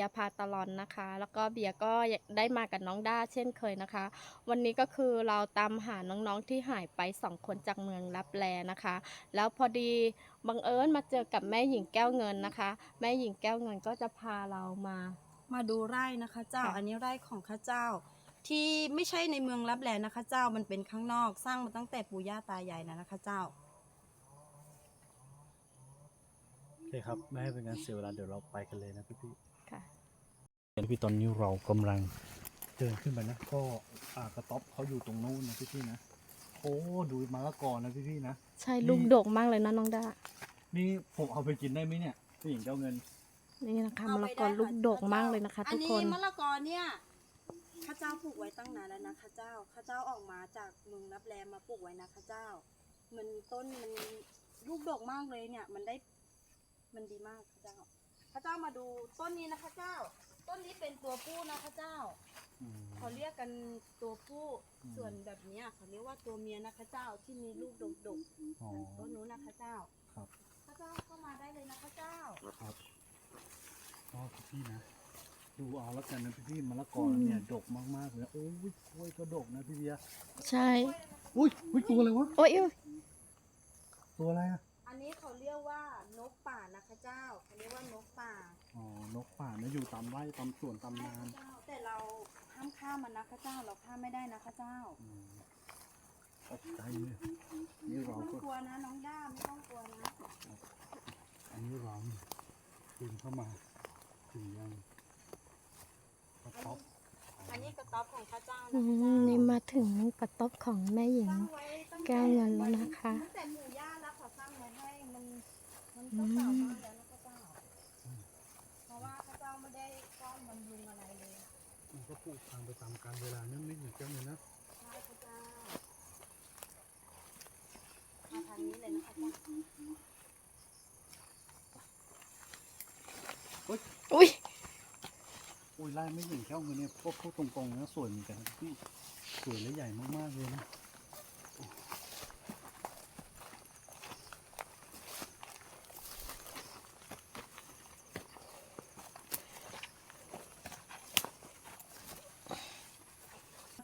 ยร์พาตลอนนะคะ แล้วก็เบียร์ก็ได้มากับน้องด้าเช่นเคยนะคะ วันนี้ก็คือเราตามหาน้องๆที่หายไปสองคนจากเมืองลับแลนะคะ แล้วพอดีบังเอิญมาเจอกับแม่หญิงแก้วเงินนะคะ แม่หญิงแก้วเงินก็จะพาเรามา มาดูไร่นะคะเจ้าค่ะอันนี้ไร่ของข้าเจ้า ที่ไม่ใช่ในเมืองรับแลนะคะ เจ้ามันเป็นข้างนอกสร้างมาตั้งแต่ปู่ย่าตายายนะนะคะเจ้าโอเคครับ ไม่ให้เป็นการเสียเวลาเดี๋ยวเราไปกันเลยนะพี่พี่ค่ะ พี่ตอนนี้เรากำลังเดินขึ้นไปนะ ก็อ่ากระต๊อบเขาอยู่ตรงนู้นนะพี่พี่นะโอ้ดูมะละกอนะพี่พี่นะใช่ลูกโด่งมากเลยนะน้องด้านี่ผมเอาไปกินได้ไหมเนี่ยพี่หญิงเจ้าเงิน นี่นะคะเอามะไปละกอได้ค่ะลูกโด่งมากเลยนะคะอัทุกนี้คนมะละกอเนี่ยข้าเจ้าปลูกไว้ตั้งนานแล้วนะข้าเจ้าข้าเจ้าออกมาจากเมืองรับแลมาปลูกไว้นะข้าเจ้า มันต้นมันลูกดกมากเลยเนี่ย มันได้ มันดีมากข้าเจ้าข้าเจ้ามาดูต้นนี้นะข้าเจ้า ต้นนี้เป็นตัวผู้นะข้าเจ้า อืม เขาเรียกกันตัวผู้ อืม ส่วนแบบเนี้ยเขาเรียกว่าตัวเมียนะข้าเจ้าที่มีลูกดกดกอ๋อต้นนู้นนะข้าเจ้าครับข้าเจ้าเข้ามาได้เลยนะข้าเจ้า ครับก็พี่พี่นะ ดูเอาแล้วกันนะพี่พี่มะละกอเนี่ยดกมากๆเลยนะโอ้ยกล้วยก็ดกนะพี่เบียร์ใช่อุ้ยอุ้ยตัวอะไรวะโอ้ยอุ๊ยตัวอะไรอะอันนี้เขาเรียกว่านกป่านะข้าเจ้าเขาเรียกว่านกป่า อ๋อนกป่านะอยู่ตามไร่ตามสวนตามใช่นาข้านเจ้าแต่เราห้ามฆ่ามันนะข้าเจ้าเราฆ่าไม่ได้นะข้าเจ้าอืมตกใจเลยนี่ไม่เราต้องก็กลัวนะน้องด้าไม่ต้องกลัวนะอันนี้เราดึงเข้ามาถึงยังกระต๊อบอันนี้กระต๊อบของข้าเจ้าอืนะข้าเจ้ามนี่มาถึงกระต๊อบของแม่หญิง สร้างไว้ตั้งแก้แต่วเงินแล้วนะคะ ตั้งแต่หมู่ย่าแล้วเขาสร้างไว้ให้มันมันก็เก่ามากแล้วนะข้าเจ้า เพราะว่าข้าเจ้าไม่ได้ก้อนบำรุงอะไรเลย มัน ก็ปลูกทางไปตามกาลเวลานั่นไม่เหมือนกันเลยนะใช่ข้าเจ้ามาทางนี้เลยนะข้าเจ้าอุ้ยโอ้ยไล่ไม่เหมือนแค่เงินเนี่ยพวกพวกตรงๆนะสวยเหมือนกันนะพี่สวยและใหญ่มากๆเลยนะ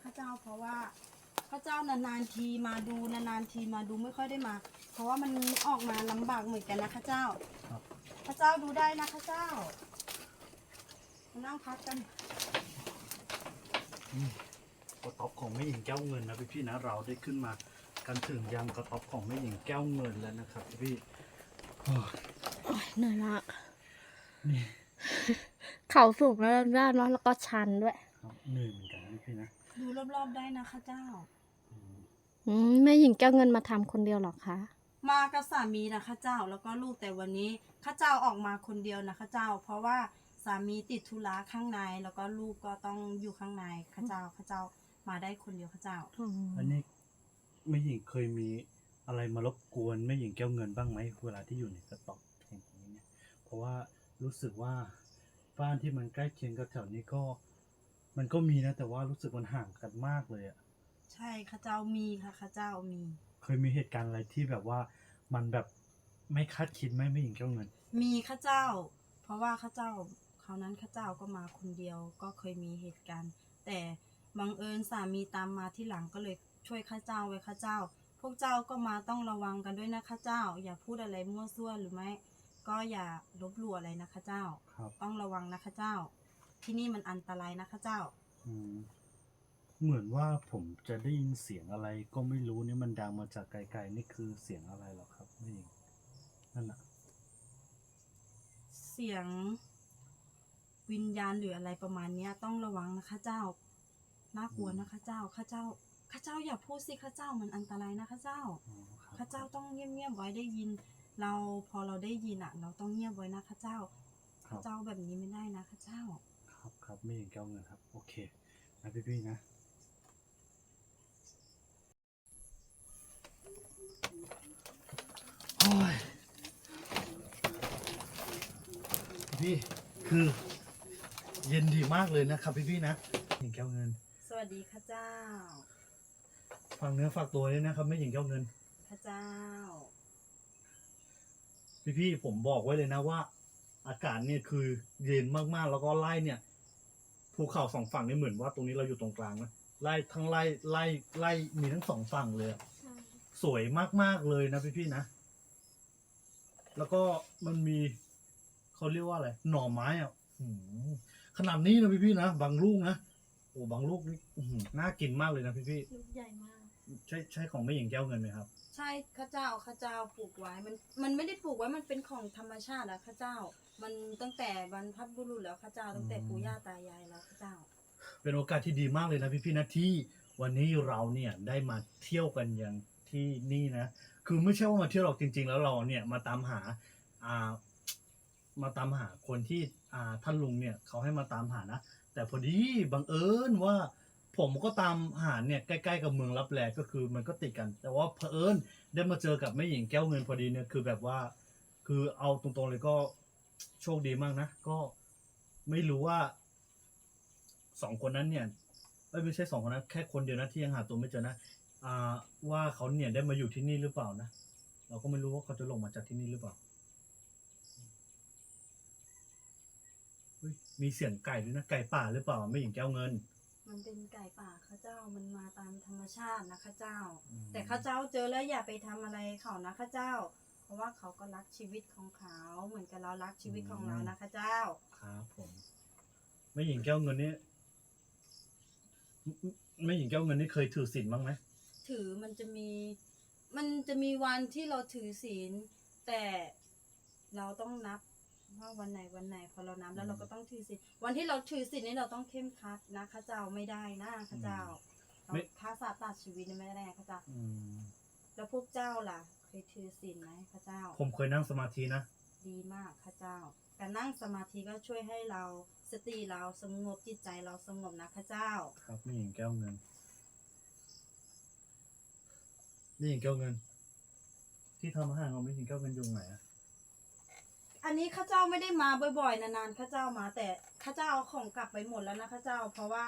ข้าเจ้าเพราะว่าข้าเจ้านานๆทีมาดูนานๆทีมาดูไม่ค่อยได้มา เพราะว่ามันออกมาลำบากเหมือนกันนะข้าเจ้าครับ ข้าเจ้าดูได้นะข้าเจ้ามานั่งพักกัน กระต๊อบของแม่หญิงแก้วเงินนะพี่พี่ๆนะเราได้ขึ้นมากันถึงยังกระต๊อบของแม่หญิงแก้วเงินแล้วนะครับพี่พี่โอ้ยโอ้ยเหนื่อยมาก นี่เขาสูงแล้วด้านเนาะแล้วก็ชันด้วยครับเหนื่อยเหมือนกันนะพี่พี่ๆนะ ดูรอบๆได้นะข้าเจ้า อืมอืมแม่หญิงแก้วเงินมาทำคนเดียวเหรอคะ มากับสามีนะข้าเจ้าแล้วก็ลูกแต่วันนี้ข้าเจ้าออกมาคนเดียวนะข้าเจ้า เพราะว่าสามีติดธุระข้างในแล้วก็ลูกก็ต้องอยู่ข้างในข้าเจ้าข้าเจ้ามาได้คนเดียวข้าเจ้า อันนี้แม่หญิงเคยมีอะไรมารบกวนแม่หญิงแก้วเงินบ้างไหมเวลาที่อยู่ในกระต๊อบแห่งนี้เนี่ย เพราะว่ารู้สึกว่าบ้านที่มันใกล้เคียงกับแถวนี้ก็ มันก็มีนะแต่ว่ารู้สึกมันห่างกันมากเลยอะ ใช่ข้าเจ้ามีค่ะข้าเจ้ามี เคยมีเหตุการณ์อะไรที่แบบว่ามันแบบไม่คาดคิดไหมแม่หญิงแก้วเงิน มีข้าเจ้า เพราะว่าข้าเจ้าคราวนั้นข้าเจ้าก็มาคนเดียวก็เคยมีเหตุการณ์ แต่บังเอิญสามีตามมาที่หลังก็เลยช่วยข้าเจ้าไว้ข้าเจ้า พวกเจ้าก็มาต้องระวังกันด้วยนะข้าเจ้า อย่าพูดอะไรมั่วซั่วหรือไม่ก็อย่าลบหลู่อะไรนะข้าเจ้า ครับ ต้องระวังนะข้าเจ้า ที่นี่มันอันตรายนะข้าเจ้า อืม เหมือนว่าผมจะได้ยินเสียงอะไรก็ไม่รู้เนี่ยมันดังมาจากไกลๆนี่คือเสียงอะไรหรอครับแม่หญิงนั่นแหละเสียงวิญญาณหรืออะไรประมาณเนี้ย ต้องระวังนะข้าเจ้าน่ากลัวนะข้าเจ้าข้าเจ้าข้าเจ้าอย่าพูดสิข้าเจ้ามันอันตรายนะข้าเจ้าอ๋อครับข้าเจ้าต้องเงียบๆไว้ได้ยิน เราพอเราได้ยินอะ เราต้องเงียบไว้นะข้าเจ้าครัข้าบเจ้าแบบนี้ไม่ได้นะข้าเจ้า ครับครับไม่หญิงแก้วเงินครับ โอเคนะพี่พี่ๆนะโอ้ย พี่คือเย็นดีมากเลยนะครับพี่พี่ๆนะหญิงแก้วเงิน สวัสดีข้าเจ้าฝากเนื้อฝากตัวด้วยนะครับไม่หญิงแก้วเงิน ข้าเจ้า พี่พี่ๆผมบอกไว้เลยนะว่า อากาศเนี่ยคือเย็นมากๆแล้วก็ไล่เนี่ยภูเขาสองฝั่งนี่เหมือนว่าตรงนี้เราอยู่ตรงกลางนะไล่ทั้งไล่ไล่ไล่มีทั้งสองฝั่งเลยอะสวยมาก ๆ เลยนะพี่พี่ ๆ นะ แล้วก็มันมี เขาเรียกว่าอะไรหน่อไม้อะหืมขนาดนี้นะพี่พี่ๆนะบางลูกนะโอ้บางลูกนี่อื้อหือน่ากินมากเลยนะพี่พี่ลูกใหญ่มาก ๆใช่ใช่ของแม่หญิงแก้วเงินไหมครับ ใช่ข้าเจ้าข้าเจ้าปลูกไว้ มันมันไม่ได้ปลูกไว้มันเป็นของธรรมชาติอะข้าเจ้า มันตั้งแต่บรรพบุรุษแล้วข้าเจ้าตั้งแต่ปู่ย่าตายายแล้วข้าเจ้า เป็นโอกาสที่ดีมากเลยนะพี่ๆนะที่วันนี้เราเนี่ยได้มาเที่ยวกันอย่างที่นี่นะ คือไม่ใช่ว่ามาเที่ยวหรอกจริง ๆ แล้วเราเนี่ยมาตามหาอ่า มาตามหาคนที่อ่าท่านลุงเนี่ยเขาให้มาตามหานะ แต่พอดีบังเอิญว่า ผมก็ตามหาเนี่ยใกล้ๆกับเมืองรับแลก็คือมันก็ติดกัน แต่ว่าเผอิญได้มาเจอกับแม่หญิงแก้วเงินพอดีเนี่ยคือแบบว่า คือเอาตรงๆเลยก็โชคดีมากนะ ก็ไม่รู้ว่าสองคนนั้นเนี่ยไม่ใช่สองคนนั้นแค่คนเดียวนะที่ยังหาตัวไม่เจอนะอ่าว่าเขาเนี่ยได้มาอยู่ที่นี่หรือเปล่านะ เราก็ไม่รู้ว่าเขาจะลงมาจากที่นี่หรือเปล่า เฮ้ยมีเสียงไก่ด้วยนะ ไก่ป่าหรือเปล่า ไม่หญิงแก้วเงิน มันเป็นไก่ป่าข้าเจ้ามันมาตามธรรมชาตินะข้าเจ้า อืม แต่ข้าเจ้าเจอแล้วอย่าไปทำอะไรเขานะข้าเจ้า เพราะว่าเขาก็รักชีวิตของเขาเหมือนกับเรารักชีวิตของเรานะข้าเจ้า ครับผมไม่หญิงแก้วเงินนี่ไม่ไม่หญิงแก้วเงินนี่เคยถือศีลบ้างไหมถือมันจะมี มันจะมีวันที่เราถือศีลแต่เราต้องนับ ว่าวันไหนวันไหนพอเรานับแล้วเราก็ต้องถือศีลวันที่เราถือศีลนี่เราต้องเข้มขัดนะข้าเจ้าไม่ได้นะข้าเจ้าเราฆ่าสัตว์ตัดชีวิตนี่ไม่ได้ข้าเจ้าอืมแล้วพวกเจ้าล่ะเคยถือศีลไหมข้าเจ้า ผมเคยนั่งสมาธินะ ดีมากข้าเจ้า การนั่งสมาธิก็ช่วยให้เราสติเราสงบจิตใจเราสงบนะข้าเจ้า ครับไม่หญิงแก้วเงินไม่หญิงแก้วเงิน ที่ทำอาหารของไม่หญิงแก้วเงินอยู่ไหนอะ อันนี้ข้าเจ้าไม่ได้มาบ่อยๆนานๆข้าเจ้ามาแต่ข้าเจ้าเอาของกลับไปหมดแล้วนะข้าเจ้า เพราะว่า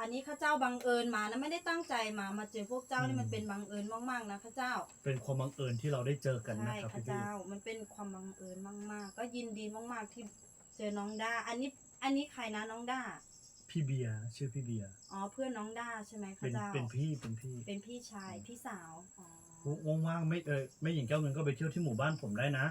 อันนี้ข้าเจ้าบังเอิญมานะไม่ได้ตั้งใจมามาเจอพวกเจ้านี่มันเป็นบังเอิญมากๆนะข้าเจ้าเป็นความบังเอิญที่เราได้เจอกันนะใช่ครับข้าพี่พี่เจ้ามันเป็นความบังเอิญมากๆ ก็ยินดีมากๆที่เจอน้องด้าอันนี้อันนี้ใครนะน้องด้าพี่เบียร์ชื่อพี่เบียร์อ๋อเพื่อนน้องด้าใช่ไหมเป็ข้านเจ้าเป็นพี่เป็นพี่เป็นพี่ชายพี่สาวอ๋อว่างๆไม่เออไม่หญิงแก้วเงินก็ไปเที่ยวที่หมู่บ้านผมได้นะ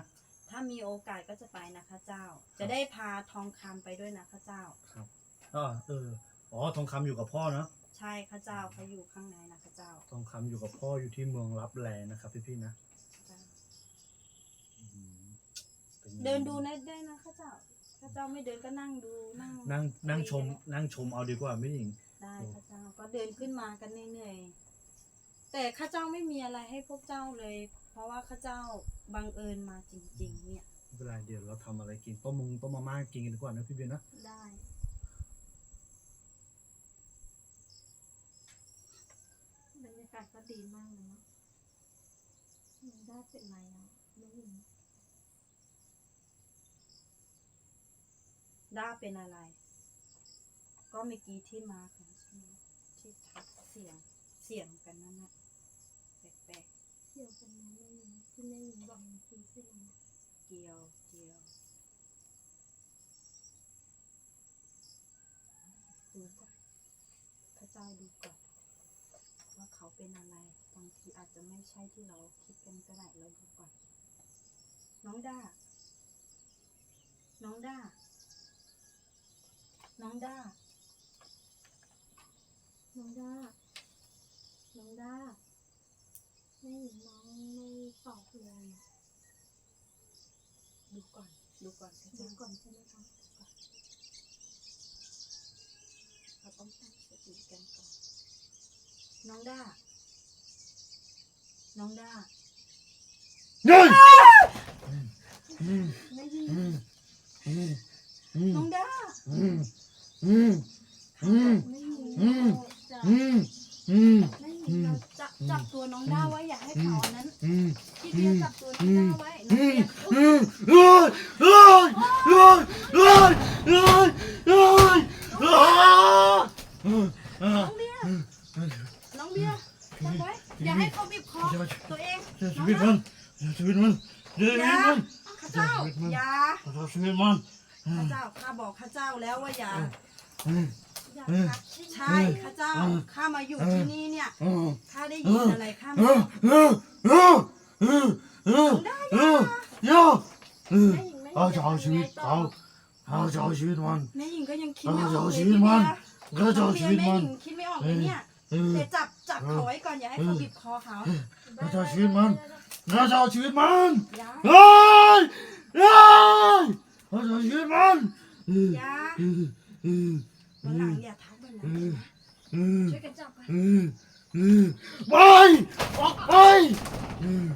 ถ้ามีโอกาสก็จะไปนะข้าเจ้า จะได้พาทองคำไปด้วยนะข้าเจ้า ครับอ๋อเอออ๋อทองคำอยู่กับพ่อเนาะใช่ข้าเจ้าเขาอยู่ข้างในนะข้าเจ้าทองคำอยู่กับพ่ออยู่ที่เมืองรับแลนะครับพี่พี่ๆนะข้าเจ้า อืมป็ไงเดินดูนะได้นะข้าเจ้าข้าเจ้าไม่เดินก็นั่งดูนั่งนั่งนั่งชมนั่งชมเอาดีกว่าไม่หญิง ได้ข้าเจ้า ก็เดินขึ้นมากันเหนื่อยๆ แต่ข้าเจ้าไม่มีอะไรให้พวกเจ้าเลย เพราะว่าข้าเจ้าบังเอิญมาจริง ๆ เนี่ย ไม่เป็นไรเดี๋ยวเราทำอะไรกินต้มมุงต้มมาม่ากินกันดีกว่านะพี่เบียร์นะได้ บรรยากาศก็ดีมากเลยเนาะมันได้เป็นไรอะไม่รู้ด้าเป็นอะไร ก็เมื่อกี้ที่มากันใช่ไหมที่ทักเสียงเสียงกันนั่นนะ แปลกเกี่ยวกันไหมไม่รู้ที่ไม่รู้บอกมันคือใช่ไหมๆเกี่ยวเกี่ยวดูก่อนพระเจ้าดูก่อนว่าเขาเป็นอะไรบางทีอาจจะไม่ใช่ที่เราคิดกันก็ได้เราดูก่อน น้องด้า น้องด้า น้องด้า น้องด้า น้องด้า ไม่เห็นน้องไม่ตอบเลยดูก่อนดูก่อนพระดูเจ้าก่อนใช่ไหมคะเราต้องตั้งสติกันก่อน น้องด้า น้องด้าเฮ้ยไม่ดีอืมอืมอืมน้องด้าอืมอืมอืม ไม่หญิงอืมจะอืมอืม ไม่หญิง เราจับจับตัวน้องด้าไว้อย่าให้เขาอนั้นพี่เบียร์จับตัวน้องด้าไว้น้องเบียน้องเบียจัไว้อย่าให้เขาบีบคอตัวเองน้องด้าอย่าข้าเจ้าอย่าข้าเจ้าข้าบอกข้าเจ้าแล้วว่าอย่า ยากกใช่ข้าเจ้าข้ามาอยู่ที่นี่เนี่ยข้าได้ยินอะไรข้าไม่ได้ย่าเอาจะเอาชีวิตเขาเขเจะเอาชีวิตมันแม่หญิงก็ยังคิดไม่ออกเลยทีเนี้ยก็จะเอาชีวิตมันคิดไม่ออกเลยเนี่ยเดี๋ยวจับจับเขาไว้ก่อนอย่าให้เขาบีบคอเขาก็จะเอาชีวิตมันก็จะเอาชีวิตมันเฮ้ยเฮ้ยก็จะเอาชีวิตมันยา วันหลังอย่าทักวันหลังนะเออช่วยกันจับไปเออเออไปออกไปเออ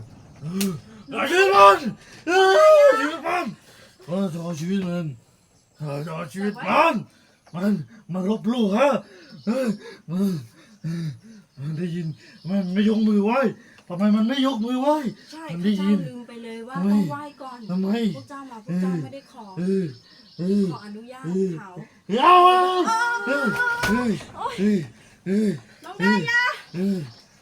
เออเอาชีวิตมันเออชีวิตมันก็จะเอาชีวิตมันก็จะเอาชีวิตมันมันมันลบลู่ฮะเออมันเออมันได้ยินมันไม่ยกมือไหว้ทำไมมันไม่ยกมือไหว้ใช่มันพได้ระเจ้ายินลืมไปเลยว่าทำไมต้องไหว้ก่อนทำไมพวกเจ้ามาพวกเจ้าไม่ได้ขอเออเออขออนุญาตเออเขา เอาเออเออเออเออน้องดายาเออ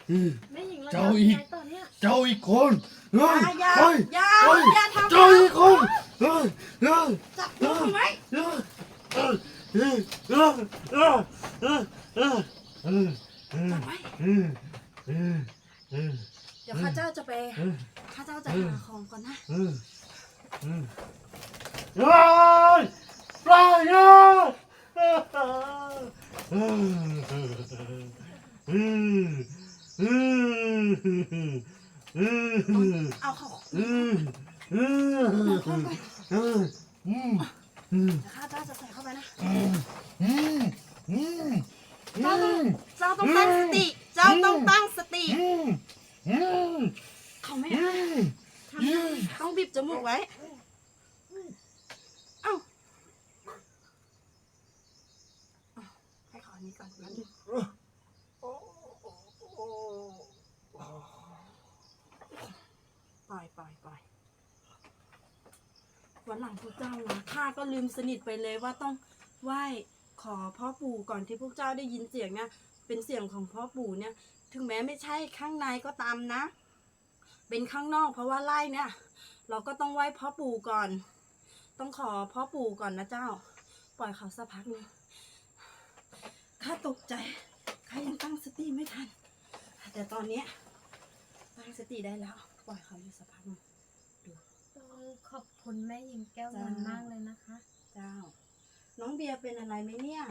เออแม่หญิงเราเจ้าอีกทำยังไงต่อเนี่ยเจ้าอีกคนเฮ้ยอย่าเฮ้ยอย่าเฮ้ยอย่าทำ เจ้าอีกคนเฮ้ยเฮ้ย จับตัวเขาไว้เฮ้ยเฮ้ยเฮ้ยเฮ้ยเฮ้ยเฮ้ยเฮ้ยเฮ้ยเฮ้ยจับไว้เฮ้ยเฮ้ยเฮ้ยเดี๋ยวข้าเจ้าจะไปเฮ้ยข้าเจ้าจะหาของก่อนนะ เฮ้ย 음. 음, 음, 음. เลยว่าต้องไหว้ขอพ่อปู่ก่อนที่พวกเจ้าได้ยินเสียงเนี่ยเป็นเสียงของพ่อปู่เนี่ย ถึงแม้ไม่ใช่ข้างในก็ตามนะ เป็นข้างนอกเพราะว่าไล่เนี่ย เราก็ต้องไหว้พ่อปู่ก่อน ต้องขอพ่อปู่ก่อนนะเจ้า ปล่อยเขาสักพักหนึงข้าตกใจข้ายังตั้งสติไม่ทัน แต่ตอนเนี้ยตั้งสติได้แล้ว ปล่อยเขาอยู่สักพักหนึงต้องขอบคุณแม่หญิงแก้วเงินมากเลยนะคะ เจ้า น้องเบียร์เป็นอะไรไหมเนี่ย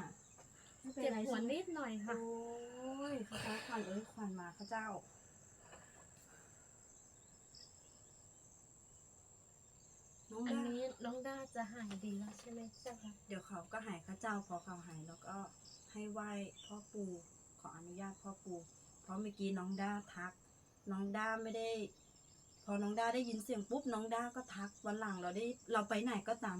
ไม่เป็นเจ็บไรหัวใช่ไหมนิดหน่อยค่ะ โอ้ยเขาจ้าควันเอ้ยควันมาเข้าเจ้า น้องอันดานี้น้องด้าจะหายดีแล้วใช่ไหมเจ้าค่ะเดี๋ยวเขาก็หายข้าเจ้าพอเขาหายแล้วก็ให้ไหว้พ่อปู่ขออนุญาตพ่อปู่เพราะเมื่อกี้น้องด้าทัก น้องด้าไม่ได้ พอน้องด้าได้ยินเสียงปุ๊บน้องด้าก็ทักวันหลังเราได้เราไปไหนก็ตาม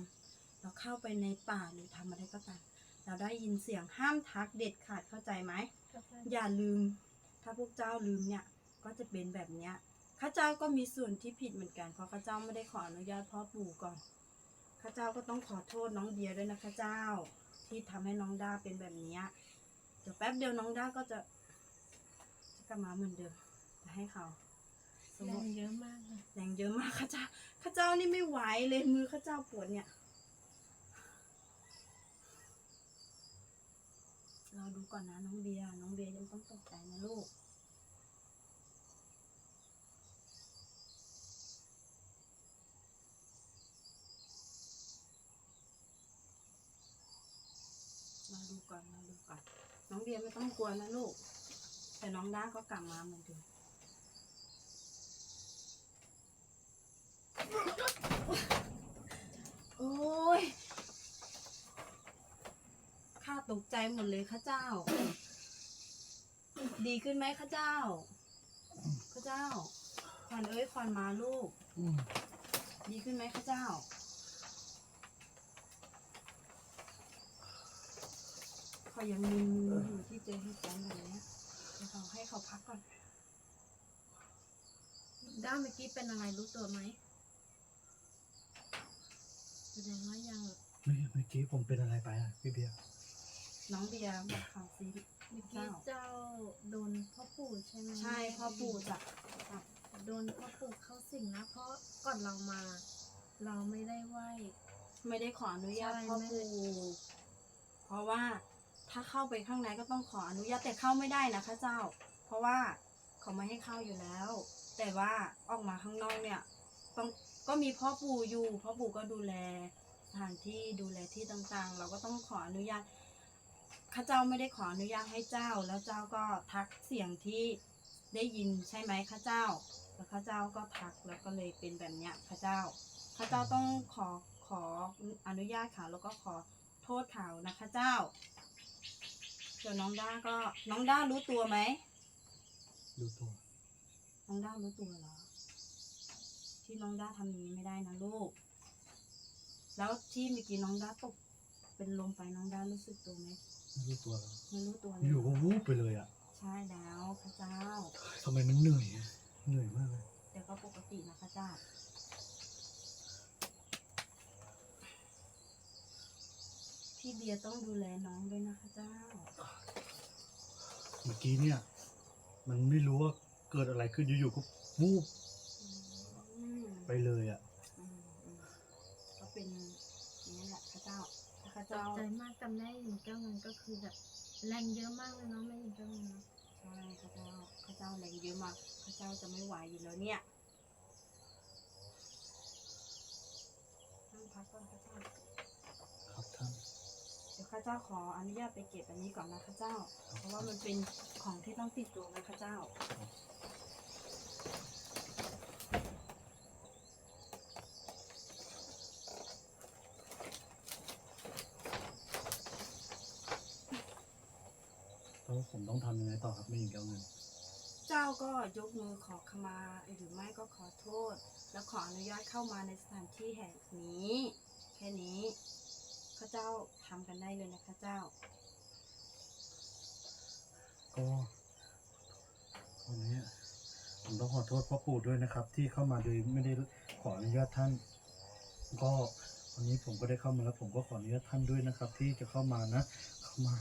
เราเข้าไปในป่าหรือทำอะไรก็ตามเราได้ยินเสียงห้ามทักเด็ดขาดเข้าใจไหมเจ้าค่ะอย่าลืม ถ้าพวกเจ้าลืมเนี่ย ก็จะเป็นแบบเนี้ยข้าเจ้าก็มีส่วนที่ผิดเหมือนกัน เพราะข้าเจ้าไม่ได้ขออนุญาตพ่อปู่ก่อน ข้าเจ้าก็ต้องขอโทษน้องเดียด้วยนะข้าเจ้า ที่ทำให้น้องด้าเป็นแบบเนี้ยเดี๋ยวแป๊บเดียวน้องด้าก็จะจะกลับมาเหมือนเดิม จะให้เขาสงแรบงเยอะมากเลยแรงเยอะมากข้าเจ้า ข้าเจ้านี่ไม่ไหวเลยมือข้าเจ้าปวดเนี่ย เราดู ก่อนนะน้องเบียร์น้องเบียร์ยังต้องตกใจนะลูก มาดูก่อนมาดูก่อนน้องเบียร์ไม่ต้องกลัวนะลูก แต่น้องด้าก็กลับมาเหมือนเดิม โอ้ย ข้าต กใจหมดเลยข้าเจ้า ดีขึ้นไหมข้าเจ้าข้าเจ้าควันเอ้ยควันมาลูกอืมดีขึ้นไหมข้าเจ้า เขายังมีอยู่ที่เจอเหตุการณ์แบบเนี้ยเดี๋ยวเขาให้เขาพักก่อน ด้าเมื่อกี้เป็นอะไรรู้ตัวไหมแสดงว่ายังเมื่อเมื่อกี้ผมเป็นอะไรไปอะพี่เบียร์ น้องเบียร์บอกข่าวซีเมื่อกี้เจ้าเจ้าโดนพ่อปู่ใช่ไหมใช่พ่อปู่จับจับโดนพ่อปู่เข้าสิงนะ เพราะก่อนเรามา เราไม่ได้ไหว้ไม่ได้ขออนุญาตใช่พ่อไม่ปู่เพราะว่าถ้าเข้าไปข้างในก็ต้องขออนุญาตแต่เข้าไม่ได้นะคะเจ้า เพราะว่าเขาไม่ให้เข้าอยู่แล้ว แต่ว่าออกมาข้างนอกเนี่ยต้องก็มีพ่อปู่อยู่พ่อปู่ก็ดูแลสถานที่ดูแลที่ต่างๆ เราก็ต้องขออนุญาต ข้าเจ้าไม่ได้ขออนุญาตให้เจ้า แล้วเจ้าก็ทักเสียงที่ได้ยินใช่ไหมข้าเจ้า แล้วข้าเจ้าก็ทักแล้วก็เลยเป็นแบบเนี้ยข้าเจ้าข้าเจ้าต้องขอขออนุญาตเขาแล้วก็ขอโทษเขานะคะเจ้าเดี๋ยวน้องด้าก็น้องด้ารู้ตัวไหมดูตัวน้องด้ารู้ตัวเหรอที่น้องด้าทำอย่างนี้ไม่ได้นะลูก แล้วที่เมื่อกี้น้องด้าตกเป็นลมไปน้องด้ารู้สึกตัวไหม ไม่รู้ตัวแล้วไม่รู้ตัวเลอยู่ก็วูบไปเลยอะใช่แล้วพระเจ้า ทำไมมันเหนื่อยอะเหนื่อยมากเลยแต่ก็ปกตินะพระเจ้า พี่เบียร์ต้องดูแลน้องด้วยนะคะเจ้า เมื่อกี้เนี่ย มันไม่รู้ว่าเกิดอะไรขึ้นอยู่ๆก็วูบอืมไปเลยอะ อืมอืมก็เป็น ถ้าพระตเจ้ากใจมากจำได้หญิงแก้วเงินก็คือแบบแรงเยอะมากเลยเนาะแม่หญิงแก้วเงินเนาะใช่พระเจ้าพระเจ้าแรงเยอะมากพระเจ้าจะไม่ไหวอยู่แล้วเนี่ยนั่งพักก่อนพระเจ้าครับท่านเดี๋ยวข้าเจ้าขออนุญาตไปเก็บอันนี้ก่อนนะข้าเจ้า เพราะว่ามันเป็นของที่ต้องติดตัวไว้ข้าเจ้า แล้วผมต้องทำยังไงต่อครับไม่ยิงแก้วเงิน เจ้าก็ยกมือขอขมาหรือไม่ก็ขอโทษ แล้วขออนุญาตเข้ามาในสถานที่แห่งนี้ แค่นี้ข้าเจ้าทำกันได้เลยนะข้าเจ้า ก็วันนี้ผมต้องขอโทษพ่อปู่ด้วยนะครับ ที่เข้ามาโดยไม่ได้ขออนุญาตท่าน ก็วันนี้ผมก็ได้เข้ามาแล้ว ผมก็ขออนุญาตท่านด้วยนะครับ ที่จะเข้ามานะ เข้ามา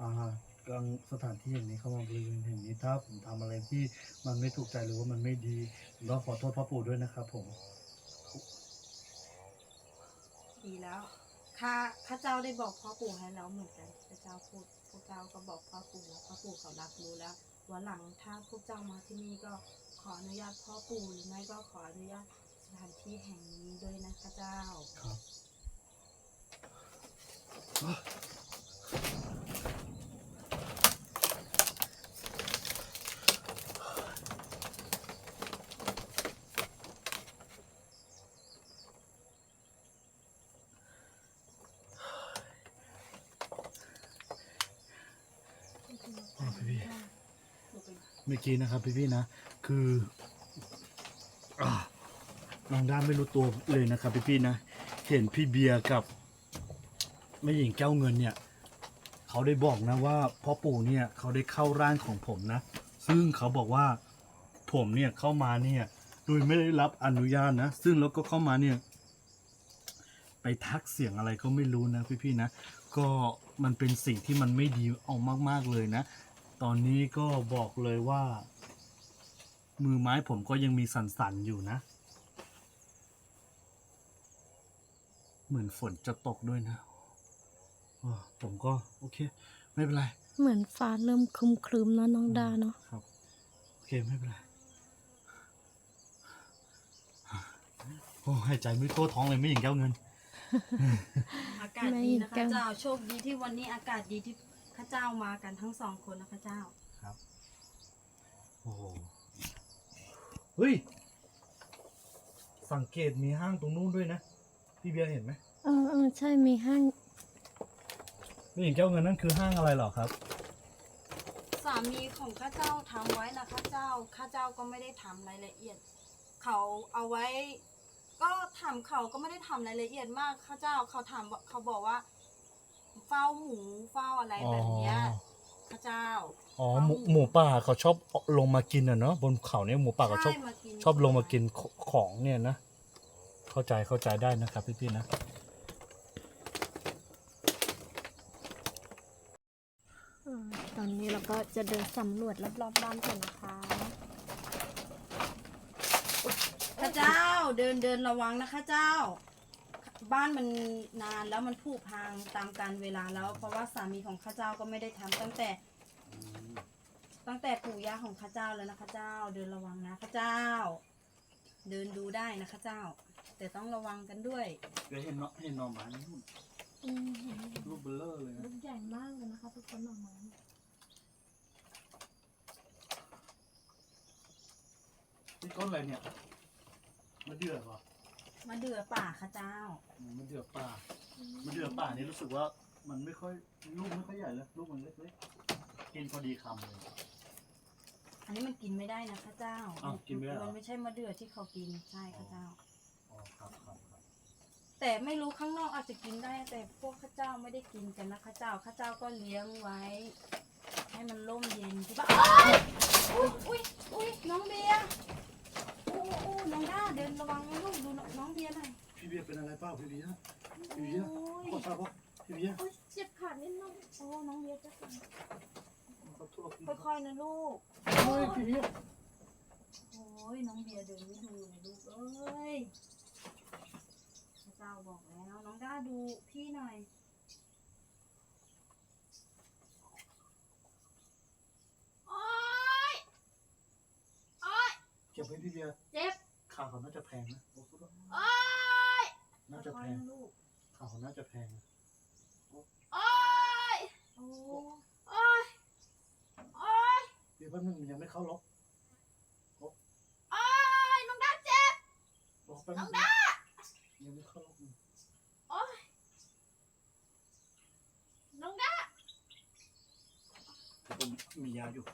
อ่า กลางสถานที่อย่างนี้เข้ามาบริเวณแห่งนี้ถ้าผมทำอะไรที่มันไม่ถูกใจหรือว่ามันไม่ดีผมต้องขอโทษพ่อปู่ด้วยนะครับผม ดีแล้วข้าข้าเจ้าได้บอกพ่อปู่ให้แล้วเหมือนกันพระเจ้าพูดพวกเจ้าก็บอกพ่อปู่แล้วพ่อปู่เขารับรู้แล้ววันหลังถ้าพวกเจ้ามาที่นี่ก็ขออนุญาตพ่อปู่หรือไม่ก็ขออนุญาตสถานที่แห่งนี้ด้วยนะข้าเจ้า ครับ อ๋อพี่ เมื่อกี้นะครับพี่ๆนะ คืออ่าน้องด้านไม่รู้ตัวเลยนะครับพี่ๆนะ เห็นพี่เบียร์กับแม่หญิงแก้วเงินเนี่ย เขาได้บอกนะว่าพ่อปู่เนี่ยเขาได้เข้าร่างของผมนะ ซึ่งเขาบอกว่าผมเนี่ยเข้ามาเนี่ย โดยไม่ได้รับอนุญาตนะ ซึ่งแล้วก็เข้ามาเนี่ย ไปทักเสียงอะไรก็ไม่รู้นะพี่ๆนะ ก็มันเป็นสิ่งที่มันไม่ดีเอามากๆเลยนะ ตอนนี้ก็บอกเลยว่า มือไม้ผมก็ยังมีสั่นๆอยู่นะ เหมือนฝนจะตกด้วยนะอ๋อผมก็โอเค ไม่เป็นไร เหมือนฟ้าเริ่มครึมๆเนาะน้องดาเนาะครับ โอเคไม่เป็นไรโอ้หายใจไม่ทั่วท้องเลยไม่อย่างแก้วเงิน อากาศดีนะคะเจ้าโชคดีที่วันนี้อากาศดีที่ ข้าเจ้ามากันทั้งสองคนนะคะเจ้า ครับ โอ้โหเฮ้ย สังเกตมีห้างตรงนู้นด้วยนะ พี่เบียร์เห็นไหมเออเออใช่มีห้างไม่เห็นแก้วเงินนั่นคือห้างอะไรเหรอครับ สามีของข้าเจ้าทำไว้นะข้าเจ้า ข้าเจ้าก็ไม่ได้ทำรายละเอียด เขาเอาไว้ ก็ทำเขาก็ไม่ได้ทำรายละเอียดมากข้าเจ้า เขาถามเขาบอกว่าฝ เฝ้าหมูเฝ้าอะไรแบบเนี้ยพระเจ้า อ๋อหมูหมูป่าเขาชอบลงมากินอะเนาะบนเขาเนี่ยหมูป่าเขาชอบใมากินชอบลงมากินของเนี่ยนะ เข้าใจเข้าใจได้นะครับพี่ๆนะอ่าตอนนี้เราก็จะเดินสำรวจรอบๆบ้านกันนะคะพระเจ้าเดินเดินระวังนะคะเจ้า บ้านมันนานแล้วมันผุพังตามการเวลาแล้ว เพราะว่าสามีของข้าเจ้าก็ไม่ได้ทำตั้งแต่ ตั้งแต่ปู่ย่าของข้าเจ้าแล้วนะคะเจ้า เดินระวังนะข้าเจ้า เดินดูได้นะคะเจ้า แต่ต้องระวังกันด้วยเดี๋ยวเห็นเนาะเห็นหน่อไม้นู่นอืมรูปเบลเลอร์เลยลูนะกใหญ่มากเลยนะคะ ทุกคนออกมานี่ต้นอะไรเนี่ยมะเดื่อเหรอ มาเดือป่าข้าเจ้าอืมมะเดื่อป่ามะเดื่อป่านี่รู้สึกว่ามันไม่ค่อยลูกไม่ค่อยใหญ่เลยลูกมันเล็กๆกินพอดีคำเลย อันนี้มันกินไม่ได้นะข้าเจ้าอ้าวกินไม่ได้เหรอ มันไม่ใช่มะเดื่อที่เขากินใช่ข้าเจ้า อ๋อครับครับครับแต่ไม่รู้ข้างนอกอาจจะกินได้ แต่พวกข้าเจ้าไม่ได้กินกันนะข้าเจ้าข้าเจ้าก็เลี้ยงไว้ ให้มันร่มเย็นที่บ้านอ้ายอุ้ยอุ้ยอุ้ยน้องเบียร์อู้อู้ น้องด้าเดินระวังนะลูกดูน้องน้องเบียร์หน่อยพี่เบียร์เป็นอะไรเปล่าพี่เบียร์พี่เบียร์โอ้ยขอทราบว่าพี่เบียร์โอ๊ยเจ็บขานิดนึงโอ้น้องเบียร์จะขอโทษค่อยๆนะลูกเฮ้ยพี่เบียร์โอ้ยน้องเบียร์เดินไม่ดูเลยลูกเอ้ยพระเจ้าบอกแล้วน้องด้าดูพี่หน่อยโอ๊ยโอ๊ยเก็บไว้พี่เบียร์เจ็บ ข่าวเขาน่าจะแพงนะโอ้โหโอ๊ยน่าจะค่แพอยงๆนะลูกข่าวเขาน่าจะแพงนะโอ๊ยโอ้โอ๊ยโอ๊ยเดี๋ยวแป๊บนึงมันยังไม่เข้าล็อกโอ๊ยน้องด้าเจ็บ ล็อกแป๊บนึงยังไม่เข้าล็อกเลยโอ๊ยน้องด้าผมมียาอยู่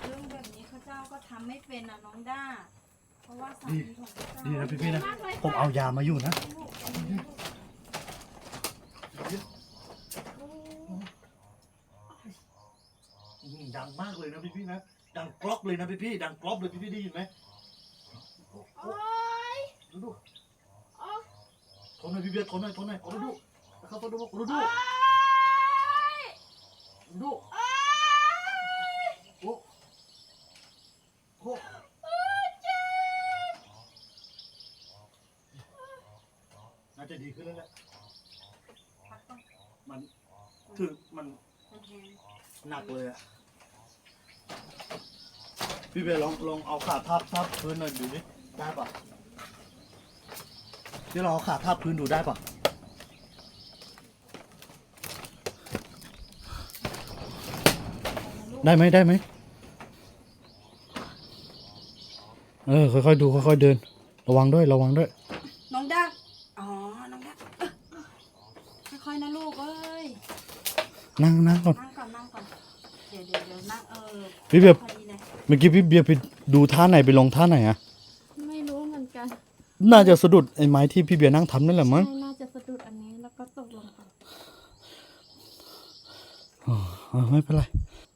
เรื่องแบบนี้ข้าเจ้าก็ทำไม่เป็นอะน้องด้า เพราะว่าสามีของข้าเจ้าดีนะพี่ๆนะมากเลยผมเอายามาอยู่นะลูกเอาลูกอืมดังมากเลยนะพี่ๆนะ ดังกรอบเลยนะพี่ๆดังกรอบเลยพี่ๆได้ยินไหมโอ๊ยดูดูโอ๊ยทนหน่อยพี่เบียร์ทนหน่อยทนหน่อยขอดูดูนะครับขอดูดูดูดูโอ๊ยดู โอ๊ย โอ้โห โอ๊ยเจ็บ น่าจะดีขึ้นแล้วแหละ พักก่อน มันถึงมัน มันแทง หนักเลยอะพี่เบียร์ลองลองเอาขาทับทับพื้นหน่อยดูดิได้ปะพี่ลองเอาขาทับพื้นดูได้ปะได้ไหมได้ไหมเออค่อยๆดูค่อยๆเดิน ระวังด้วยระวังด้วย น้องด้าอ๋อ น้องด้าเอ้ยค่อยๆนะลูกเอ้ยนั่งนั่งก่อน นั่งก่อนนั่งก่อนเดี๋ยวเดี๋ยวเดี๋ยวนั่งเออพี่เบียร์พอดีเลยเมื่อกี้พี่เบียร์ไปดูท่าไหนไปลงท่าไหนอะไม่รู้เหมือนกันน่าจะสะดุดไอ้ไม้ที่พี่เบียร์นั่งทำนั่นแหละมั้ง ใช่น่าจะสะดุดอันนี้แล้วก็ตกลงไปอ๋ออ๋อไม่เป็นไร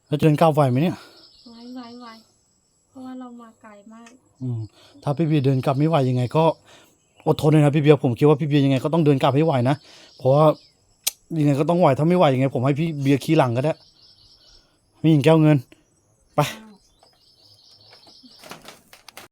แล้วจะเดินก้าวไหวไหมเนี่ยไว้ไว้ไว้เพราะว่าเรามาไกลมาก อืมถ้าพี่เบียร์เดินกลับไม่ไหวยังไง ก็อดทนเลยนะพี่เบียร์ผมคิดว่าพี่เบียร์ยังไงก็ต้องเดินกลับให้ไหวนะ เพราะว่ายังไงก็ต้องไหวถ้าไม่ไหวยังไง ผมให้พี่เบียร์ขี่หลังก็ได้ มีหญิงแก้วเงิน ไป